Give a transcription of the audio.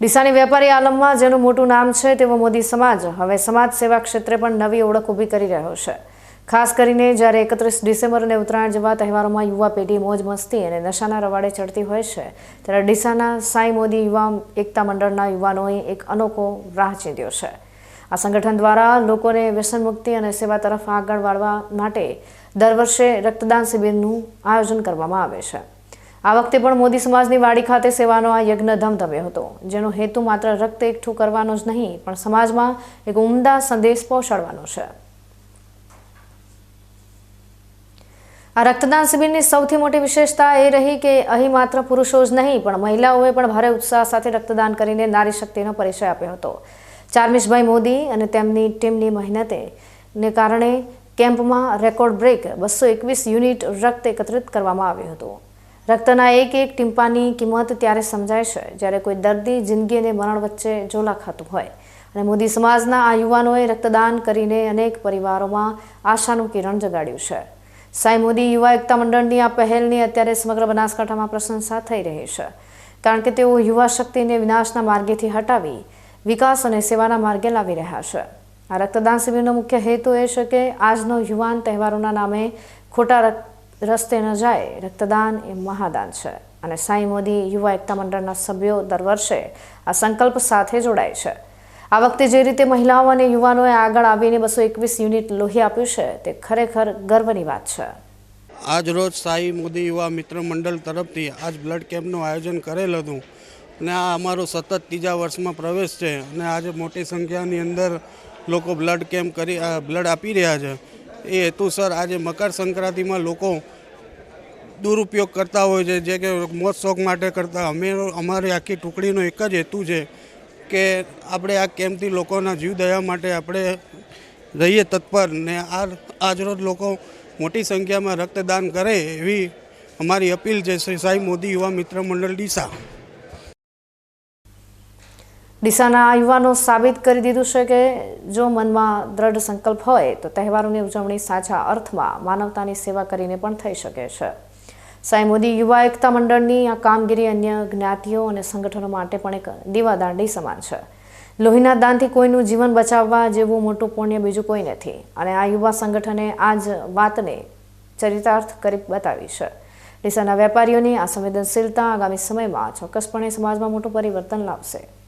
ડીસાની વેપારી આલમમાં, જેનું મોટું નામ છે તેવો મોદી સમાજ. હવે સમાજ સેવા ક્ષેત્રે પણ નવી ઓળખ ઊભી કરી રહ્યો છે. ખાસ કરીને જ્યારે એકત્રીસ ડિસેમ્બર અને ઉત્તરાયણ જેવા તહેવારોમાં યુવા પેઢી મોજ મસ્તી અને નશાના રવાડે ચડતી હોય છે, ત્યારે ડીસાના સાંઈ મોદી યુવા એકતા મંડળના યુવાનોએ એક અનોખો રાહ ચીંધ્યો છે. આ સંગઠન દ્વારા લોકોને વ્યસન મુક્તિ અને સેવા તરફ આગળ વાળવા માટે દર વર્ષે રક્તદાન શિબિરનું આયોજન કરવામાં આવે છે. આ વખતે પણ મોદી સમાજની વાડી ખાતે સેવાનો આ યજ્ઞ ધમધમ્યો હતો, જેનો હેતુ માત્ર રક્ત એકઠું કરવાનો જ નહીં, પણ સમાજમાં એક ઉમદા સંદેશ પહોંચાડવાનો છે. આ રક્તદાન શિબિરની સૌથી મોટી વિશેષતા એ રહી કે અહીં માત્ર પુરુષો જ નહીં, પણ મહિલાઓએ પણ ભારે ઉત્સાહ સાથે રક્તદાન કરીને નારી શક્તિનો પરિચય આપ્યો હતો. ચારમીશભાઈ મોદી અને તેમની ટીમની મહેનતે ને કારણે કેમ્પમાં રેકોર્ડ બ્રેક બસો એકવીસ યુનિટ રક્ત એકત્રિત કરવામાં આવ્યું હતું. રક્તના એક એક ટીમ્પાની કિંમત ત્યારે સમજાય છે. જ્યારે કોઈ દર્દી, જિંદગી અને મરણ વચ્ચે ઝોલા ખાતું હોય. અને મોદી સમાજના આ યુવાનોએ રક્તદાન કરીને અનેક પરિવારોમાં આશાનું કિરણ જગાડ્યું છે. સાઈ મોદી યુવા એકતા મંડળની આ પહેલની અત્યારે સમગ્ર બનાસકાંઠામાં પ્રશંસા થઈ રહી છે. કારણ કે તેઓ યુવા શક્તિને વિનાશના માર્ગેથી હટાવી, વિકાસ અને સેવાના માર્ગે લાવી રહ્યા છે. આ રક્તદાન શિબિરનો મુખ્ય હેતુ એ છે કે આજનો યુવાન તહેવારોના નામે ખોટા રક- રસ્તે ન જાય, રક્તદાન એ મહાદાન છે. અને સાંઈ મોદી યુવા એકતા મંડળના સભ્યો દર વર્ષે આ સંકલ્પ સાથે જોડાય છે. આ વખતે જે રીતે મહિલાઓ અને યુવાનોએ આગળ આવીને બસો એકવીસ યુનિટ લોહી આપ્યું છે, તે ખરેખર ગર્વની વાત છે. આજ રોજ સાઈ મોદી યુવા મિત્ર મંડળ તરફથી આજ બ્લડ કેમ્પનું આયોજન કરેલ હતું. અને આ અમારો સતત ત્રીજા વર્ષમાં પ્રવેશ છે. અને આજે મોટી સંખ્યાની અંદર લોકો બ્લડ કેમ્પ કરી બ્લડ આપી રહ્યા છે. એ હેતુસર આજે મકર સંક્રાંતિમાં લોકો દુરુપયોગ કરતા હોય છે. જે કે મોજ શોખ માટે કરતા. અમે, અમારી આખી ટુકડીનો એક જ હેતુ છે કે આપણે આ કેમ્પથી લોકોના જીવ દયા માટે આપણે રહીએ તત્પર ને આ આજરોજ લોકો મોટી સંખ્યામાં રક્તદાન કરે એવી અમારી અપીલ છે. શ્રી સાંઈ મોદી યુવા મિત્ર મંડળ ડીસા. ડીસાના યુવાનો સાબિત કરી દીધું છે કે જો મનમાં દ્રઢ સંકલ્પ હોય, તો તહેવારોની ઉજવણી સાચા અર્થમાં માનવતાની સેવા કરીને પણ થઈ શકે છે. સાઈ મોદી યુવા એકતા મંડળની આ કામગીરી અન્ય જ્ઞાતિઓ અને સંગઠનો માટે પણ એક દીવાદાંડી સમાન છે. લોહીના દાનથી કોઈનું જીવન બચાવવા જેવું મોટું પુણ્ય બીજું કોઈ નથી. અને આ યુવા સંગઠને આ જ વાતને ચરિતાર્થ કરી બતાવી છે. ડીસાના વેપારીઓની આ સંવેદનશીલતા આગામી સમયમાં ચોક્કસપણે સમાજમાં મોટું પરિવર્તન લાવશે.